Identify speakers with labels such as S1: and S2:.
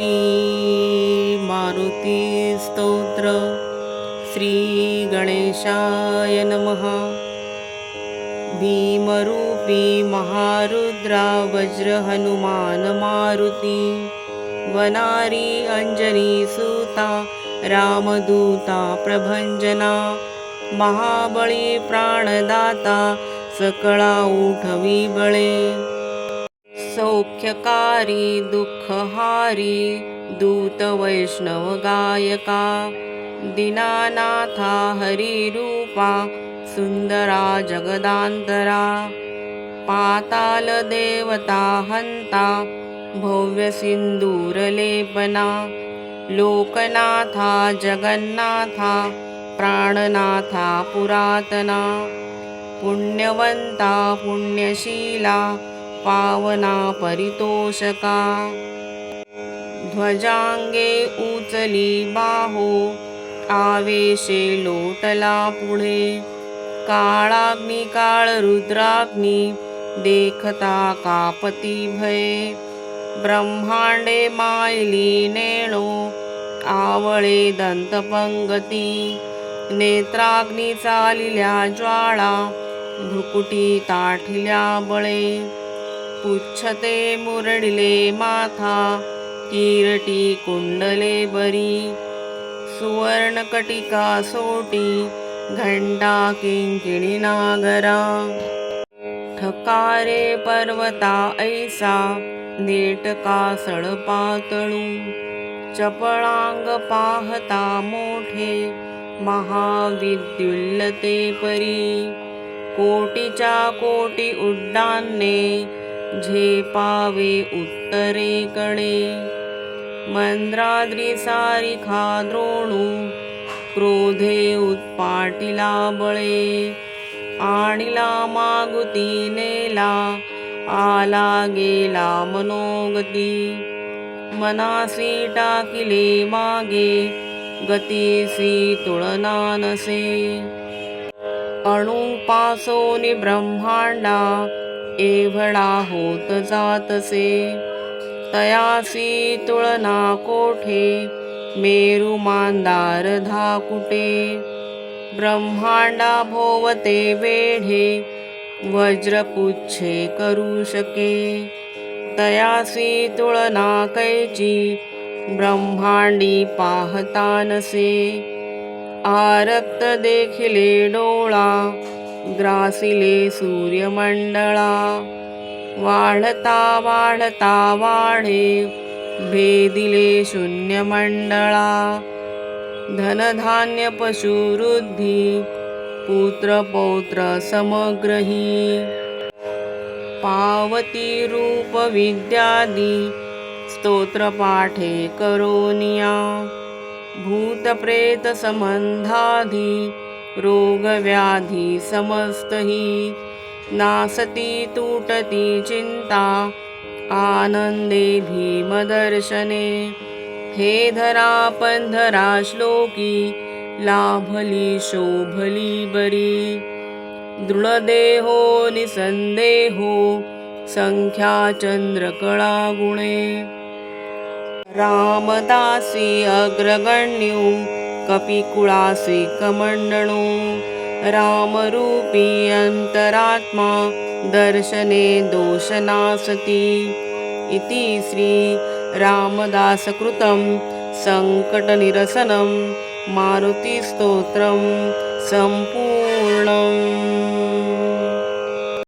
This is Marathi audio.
S1: श्री मारुती स्तोत्र श्री गणेशाय नमः। भीमरूपी महारुद्रा वज्र हनुमान मारुती वनारी अंजनी सूता रामदूता प्रभंजना महाबळी प्राणदाता सकळा उठवी बळे सौख्यकारी दुःखहारी दूत वैष्णव गायका दीनानाथा हरिरूपा सुंदरा जगदांतरा पाताल देवता हंता भव्य सिंदूरलेपना लोकनाथा जगन्नाथा प्राणनाथा पुरातना पुण्यवंता पुण्यशीला पावना परितोषका। ध्वजांगे उचली बाहो आवेशे लोटला पुढे। काळाग्नी काळ रुद्राग्नी देखता कापती भये। ब्रह्मांडे मायली नेणो आवळे दंतपंगती नेत्राग्नी चालिल्या ज्वाळा भ्रुकुटी ताठिल्या बळे। पुच्छते मुरडिले माथा किरटी कुंडले बरी सुवर्णकटिका सोटी घंटा किंकिणी नागरा. ठकारे पर्वता ऐसा नेटका सळपातळू चपळांग पाहता मोठे महाविद्युल्लते परी. कोटीच्या कोटी उड्डाणे झेपावे उत्तरेकडे मंद्राद्री सारिखा द्रोणू क्रोधे उत्पाटिला बळे। आणिला मागुती नेला आला गेला मनोगती। मनासी टाकिले मागे गतीसी तुळना नसे। अणुपासोनी ब्रह्मांडा एवढा होत जातसे. तयासी तुळना कोठे? मेरू मांदार धाकुटे ब्रह्मांडा भोवते वेढे. वज्रपुच्छे करू शके. तयासी तुळना कैची? ब्रह्मांडी पाहता नसे आरक्त देखिले डोळा. ग्रासिले सूर्यमंडळा वाढता वाढता वाढे भेदिले शून्यमंडळा धनधान्य पशुरुद्धी पुत्र पौत्र समग्रही पावती रूप विद्यादी स्तोत्रपाठे करोनिया भूतप्रेत रोगव्याधी समस्त समस्तही नासती तुटती चिंता आनंदे भीमदर्शने। हे धरा पंधरा श्लोकी लाभली शोभली बरी। दृढदेहो निसंदेहो संख्या चंद्रकळा गुणे। रामदासी अग्रगण्यू कपिकुळासी कमंडणू रामरूपी अंतरात्मा दर्शने दोषनासती। इति श्री रामदासकृतं सङ्कटनिरसनं मारुतिस्तोत्रं सम्पूर्णम्।